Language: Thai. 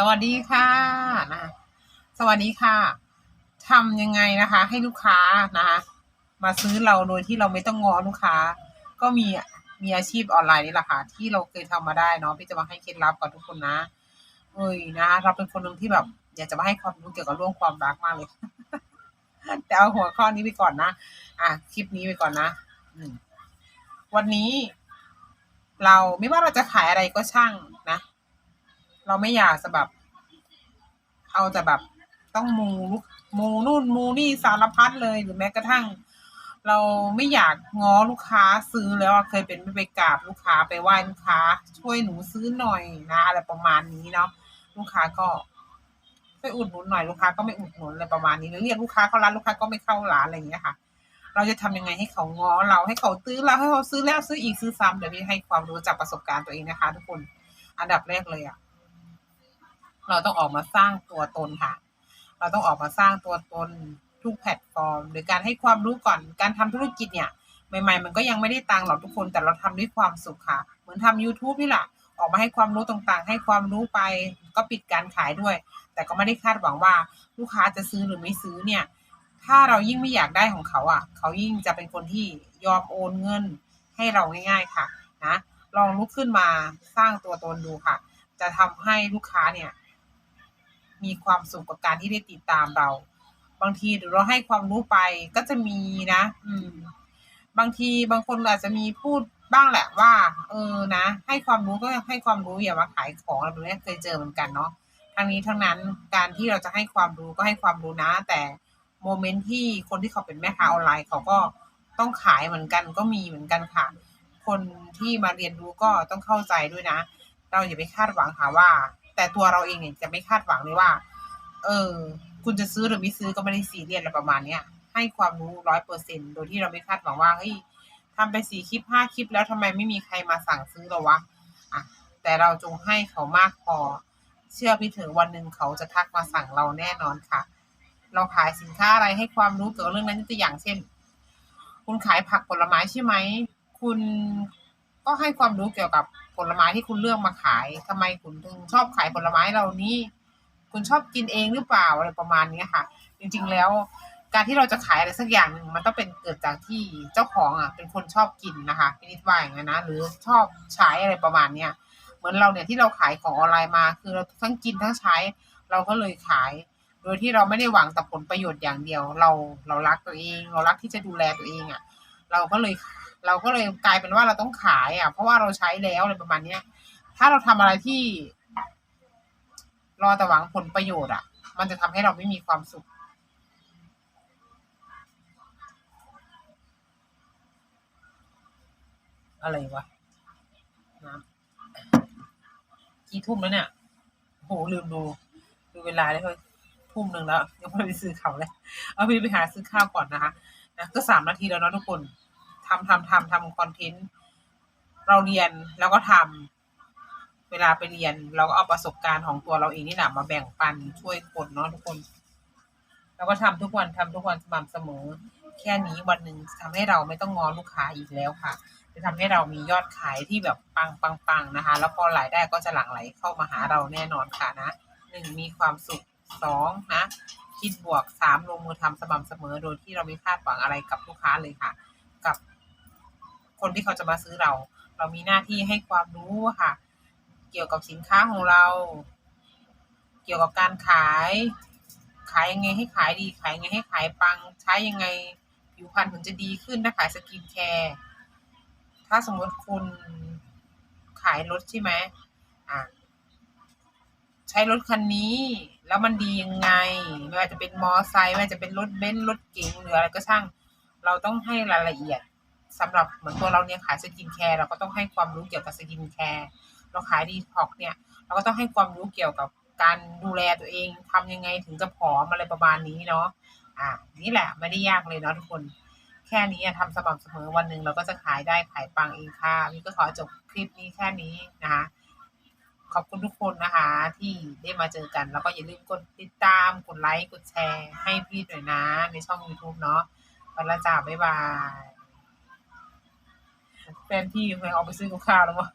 สวัสดีค่ะนะสวัสดีค่ะทำยังไงนะคะ ให้ลูกค้านะคะมาซื้อเราโดยที่เราไม่ต้องงอลูกค้า ก็มีมีอาชีพออนไลน์นี่แหละค่ะ ที่เราเคยทำมาได้เนาะพี่จะมาให้เคล็ดลับกับทุกคนนะ เอ้ยนะเราเป็นคนหนึ่งที่แบบ อยากจะมาให้ความรู้เกี่ยวกับเรื่องความรักมากเลยแต่เอาหัวข้อนี้ไปก่อนนะอะคลิปนี้ไปก่อนนะอืวันนี้ เราไม่ว่าเราจะขายอะไรก็ช่างนะ เราไม่อยากจะแบบ เอาแต่แบบต้องมูลูกมูนู่นมูนี่สารพัดเลยหรือแม้กระทั่ง เราไม่อยากง้อลูกค้าซื้อแล้วเคยเป็นไม่ไปกราบลูกค้าไปไหว้ลูกค้า ช่วยหนูซื้อหน่อยนะอะไรประมาณนี้เนาะลูกค้าก็ไปอุดหนุนหน่อยลูกค้าก็ไม่อุดหนุนอะไรประมาณนี้หรือเรียกลูกค้าเข้าร้านลูกค้าก็ไม่เข้าร้านอะไรอย่างเงี้ยค่ะ เราจะทำยังไงให้เขาง้อเราให้เขาซื้อเราให้เขาซื้อแล้วซื้ออีกซื้อซ้ำเดี๋ยวพี่ให้ความรู้จากประสบการณ์ตัวเองนะคะ ทุกคน อันดับแรกเลยอะ เราต้องออกมาสร้างตัวตนค่ะ เราต้องออกมาสร้างตัวตนทุกแพลตฟอร์ม หรือการให้ความรู้ก่อนการทำธุรกิจเนี่ย ใหม่ ๆ มันก็ยังไม่ได้ตังหรอกทุกคนแต่เราทำด้วยความสุขค่ะ เหมือนทำ YouTube นี่แหละออกมาให้ความรู้ต่างๆ ให้ความรู้ไปก็ปิดการขายด้วย แต่ก็ไม่ได้คาดหวังว่าลูกค้าจะซื้อหรือไม่ซื้อเนี่ย ถ้าเรายิ่งไม่อยากได้ของเขาอะ เขายิ่งจะเป็นคนที่ยอมโอนเงินให้เราง่าย ๆค่ะนะลองลุกขึ้นมาสร้างตัวตนดูค่ะ จะทำให้ลูกค้าเนี่ย มีความสุขกับการที่ได้ติดตามเรา บางทีหรือเราให้ความรู้ไปก็จะมีนะ อืม บางทีบางคนอาจจะมีพูดบ้างแหละว่า เออนะ ให้ความรู้ก็ให้ความรู้อย่ามาขายของอะไรแบบนี้เคยเจอเหมือนกันเนาะทั้งนี้ทั้งนั้นการที่เราจะให้ความรู้ก็ให้ความรู้นะ แต่โมเมนต์ที่คนที่เขาเป็นแม่ค้าออนไลน์เขาก็ต้องขายเหมือนกันก็มีเหมือนกันค่ะ คนที่มาเรียนรู้ก็ต้องเข้าใจด้วยนะ เราอย่าไปคาดหวังค่ะว่า แต่ตัวเราเองเนี่ยจะไม่คาดหวังเลยว่า เออ คุณจะซื้อหรือไม่ซื้อก็ไม่ได้ซีเรียสอะไรประมาณเนี้ยให้ความรู้ร้อยเปอร์เซ็นโดยที่เราไม่คาดหวังว่าเฮ้ยทำไปสี่คลิปห้าคลิปแล้วทำไมไม่มีใครมาสั่งซื้อเราวะอะแต่เราจงให้เขามากพอ เชื่อพี่เถอะวันหนึ่งเขาจะทักมาสั่งเราแน่นอนค่ะ เราขายสินค้าอะไรให้ความรู้เกี่ยวกับเรื่องนั้นตัวอย่างเช่น คุณขายผักผลไม้ใช่ไหม คุณก็ให้ความรู้เกี่ยวกับ ผลไม้ที่คุณเลือกมาขายทำไมคุณถึงชอบขายผลไม้เหล่านี้ คุณชอบกินเองหรือเปล่าอะไรประมาณเนี้ยค่ะ จริงๆแล้ว การที่เราจะขายอะไรสักอย่างหนึ่งมันต้องเป็นเกิดจากที่เจ้าของอะเป็นคนชอบกินนะคะพี่นิดว่าอย่างนั้นนะหรือชอบใช้อะไรประมาณเนี้ยเหมือนเราเนี่ยที่เราขายของออนไลน์มา คือเราทั้งกินทั้งใช้ เราก็เลยขาย โดยที่เราไม่ได้หวังแต่ผลประโยชน์อย่างเดียว เราเรารักตัวเอง เรารักที่จะดูแลตัวเองอะ เราก็เลย เราก็เลยกลายเป็นว่าเราต้องขายอะ เพราะว่าเราใช้แล้วอะไรประมาณเนี้ย ถ้าเราทำอะไรที่ รอแต่หวังผลประโยชน์อะ มันจะทำให้เราไม่มีความสุขอะไรวะนะกี่ทุ่มแล้วเนี่ย โหลืมดู ดูเวลาเลยเฮ้ยทุ่มหนึ่งแล้ว ยังไม่ไปซื้อเขาวเลย เอาพี่ไปหาซื้อข้าวก่อนนะคะนะก็สามนาทีแล้วเนาะทุกคน ทำทำทำทำคอนเทนต์เราเรียนแล้วก็ทำเวลาไปเรียน เราก็เอาประสบการณ์ของตัวเราเองนี่แหละมาแบ่งปันช่วยคนเนาะทุกคนเราก็ทำทุกวันทำทุกวันสม่ำเสมอ แค่นี้วันหนึ่งทำให้เราไม่ต้องงอลูกค้าอีกแล้วค่ะจะทำให้เรามียอดขายที่แบบปังปังปังนะคะ แล้วพอรายได้ก็จะหลั่งไหลเข้ามาหาเราแน่นอนค่ะนะหนึ่งมีความสุขสองนะคิดบวกสามลงมือทำสม่ำเสมอโดยที่เราไม่คาดหวังอะไรกับลูกค้าเลยค่ะ กับ คนที่เขาจะมาซื้อเรา เรามีหน้าที่ให้ความรู้ค่ะ เกี่ยวกับสินค้าของเรา เกี่ยวกับการขาย ขายยังไงให้ขายดี ขายยังไงให้ขายปัง ใช้ยังไงผิวพรรณถึงจะดีขึ้นถ้าขายสกินแคร์ถ้าสมมติคุณขายรถใช่ไหมอะใช้รถคันนี้แล้วมันดียังไง ไม่ว่าจะเป็นมอไซค์ไม่ว่าจะเป็นรถเบนซ์รถเก๋งหรืออะไรก็ช่าง เราต้องให้รายละเอียด สำหรับเหมือนตัวเราเนี่ยขายสกินแคร์เราก็ต้องให้ความรู้เกี่ยวกับสกินแคร์เราขายดีท็อกเนี่ย เราก็ต้องให้ความรู้เกี่ยวกับการดูแลตัวเองทำยังไงถึงจะผอมอะไรประมาณนี้เนาะอ่านี่แหละไม่ได้ยากเลยเนาะทุกคน แค่นี้อะทำสม่ำเสมอวันหนึ่งเราก็จะขายได้ขายปังเองค่ะนี่ก็ขอจบคลิปนี้แค่นี้นะคะขอบคุณทุกคนนะคะ ที่ได้มาเจอกัน แล้วก็อย่าลืมกดติดตามกดไลค์กดแชร์ ให้พี่หน่อยนะ ในช่อง YouTube เนาะวันละจ้าบ๊ายบาย แฟนพี่ไปออกไปซื้อกับข้าวแล้ววะ